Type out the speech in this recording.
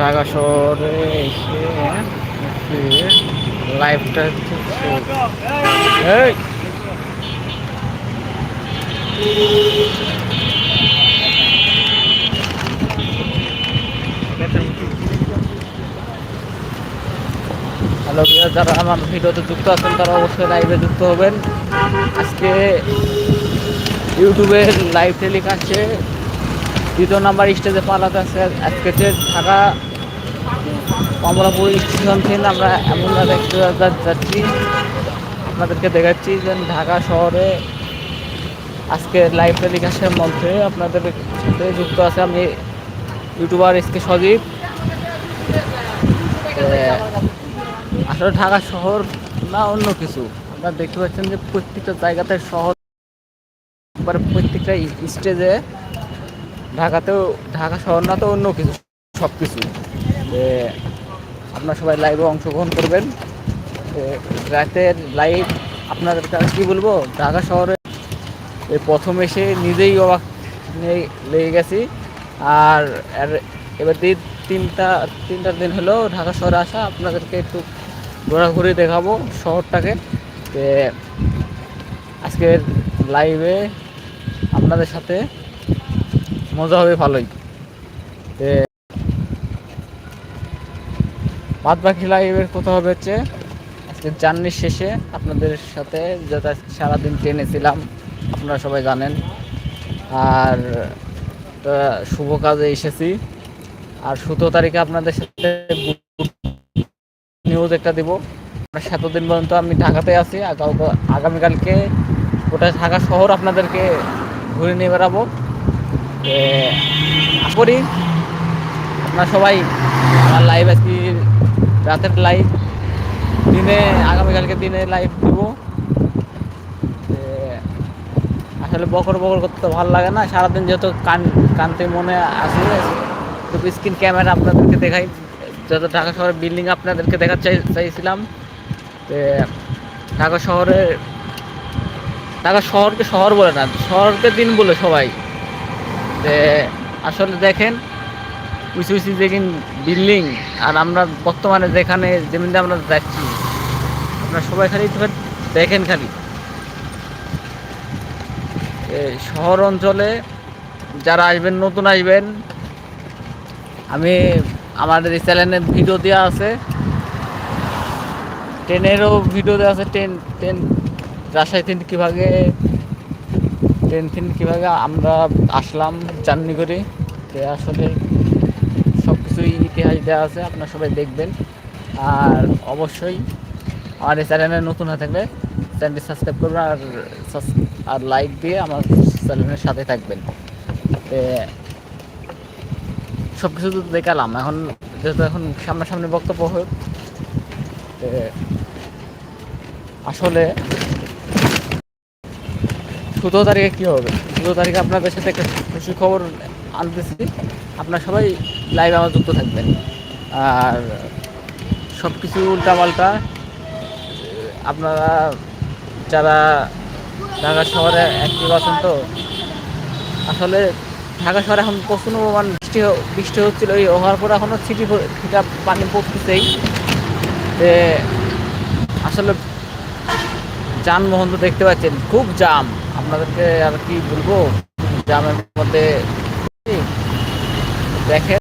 ঢাকা শহরে এসে লাইফটা হ্যালো যারা আমার ভিডিওতে যুক্ত আছেন, তারা অবশ্যই লাইভে যুক্ত হবেন। আজকে ইউটিউবে লাইভ টেলিক আছে দ্বিতীয় নাম্বার স্টেজে পালাতে আছে আজকে যে ঢাকা কমলাপুর স্টেশন থেকে আমরা এমন দেখতে যাচ্ছি। আপনাদেরকে দেখাচ্ছি যে ঢাকা শহরে আজকে লাইভ টেলিকাস্টের মধ্যে আপনাদের সাথে যুক্ত আছে আমি ইউটিউবার এস কে সজীব। আসলে ঢাকা শহর না অন্য কিছু। আপনারা দেখতে পাচ্ছেন যে প্রত্যেকটা জায়গাতে শহর প্রত্যেকটা স্টেজে ঢাকাতেও, ঢাকা শহর না তো অন্য কিছু সব কিছু আপনারা সবাই লাইভে অংশগ্রহণ করবেন। রাতের লাইভ আপনাদের কাছে কী বলব? ঢাকা শহরে প্রথম এসে নিজেই অবাক লেগে গেছি। আর এবার দিন তিনটা তিনটা দিন হলো ঢাকা শহরে আসা। আপনাদেরকে একটু ঘোরাঘুরি দেখাবো শহরটাকে। যে আজকের লাইভে আপনাদের সাথে মজা হবে ভালোই। বাদ বাকি লাইভের কথা হবে হচ্ছে, আজকে জার্নির শেষে আপনাদের সাথে যেটা সারাদিন ট্রেনে ছিলাম, আপনারা সবাই জানেন। আর শুভ কাজে এসেছি। আর সতেরো তারিখে আপনাদের সাথে নিউজ একটা দিব। আমরা সাতদিন পর্যন্ত আমি ঢাকাতে আছি আগামীকালকে গোটা ঢাকা শহর আপনাদেরকে ঘুরে নিয়ে বেড়াবো। করি আপনারা সবাই আমার লাইভ আজকে রাতের লাইভ দিনে, আগামীকালকে দিনে লাইভ দিব। আসলে বকর বকর করতে ভালো লাগে না। সারাদিন যেহেতু কান, কানতে মনে আসে তো স্ক্রিন ক্যামেরা আপনাদেরকে দেখাই। যত ঢাকা শহরের বিল্ডিং আপনাদেরকে দেখাতে চাই, চাইছিলাম। তো ঢাকা শহরে, ঢাকা শহরকে শহর বলে না, শহরকে দিন বলে সবাই। আসলে দেখেন উঁচু উঁচু দেখেন বিল্ডিং, আর আমরা বর্তমানে যেখানে যেমনি আমরা যাচ্ছি, আপনারা সবাই খালি দেখেন খালি। শহর অঞ্চলে যারা আসবেন, নতুন আসবেন, আমি আমাদের এই চ্যানেলে ভিডিও দেওয়া আছে। ট্রেনেরও ভিডিও দেওয়া আছে, ট্রেন ট্রেন, রাজশাহী থেকে কীভাবে ট্রেন থেকে কীভাবে আমরা আসলাম জার্নি করে। আসলে দেওয়া আছে, আপনারা সবাই দেখবেন। আর অবশ্যই আমার এই চ্যানেলে নতুন হয়ে থাকলে চ্যানেলটি সাবস্ক্রাইব করবেন আর আর লাইক দিয়ে আমার চ্যানেলের সাথে থাকবেন। সব কিছু তো দেখালাম, এখন যেহেতু এখন সামনাসামনি বক্তব্য হোক আসলে সতেরো তারিখে কী হবে? সতেরো তারিখে আপনাদের সাথে একটা খুশি খবর আনতেছি। আপনারা সবাই লাইভ আমার যুক্ত থাকবেন। আর সব কিছু উল্টাপাল্টা। আপনারা যারা ঢাকা শহরে অ্যাক্টিভ আছেন তো, আসলে ঢাকা শহরে এখন প্রচুর পরিমাণ বৃষ্টি বৃষ্টি হচ্ছিল। এই হওয়ার পর এখনও প- ছিটা পানি পড়তেছেই। তে আসলে যানবাহন তো দেখতে পাচ্ছেন, খুব জাম। আপনাদেরকে আর কি বলব? জামের মধ্যে দেখেন।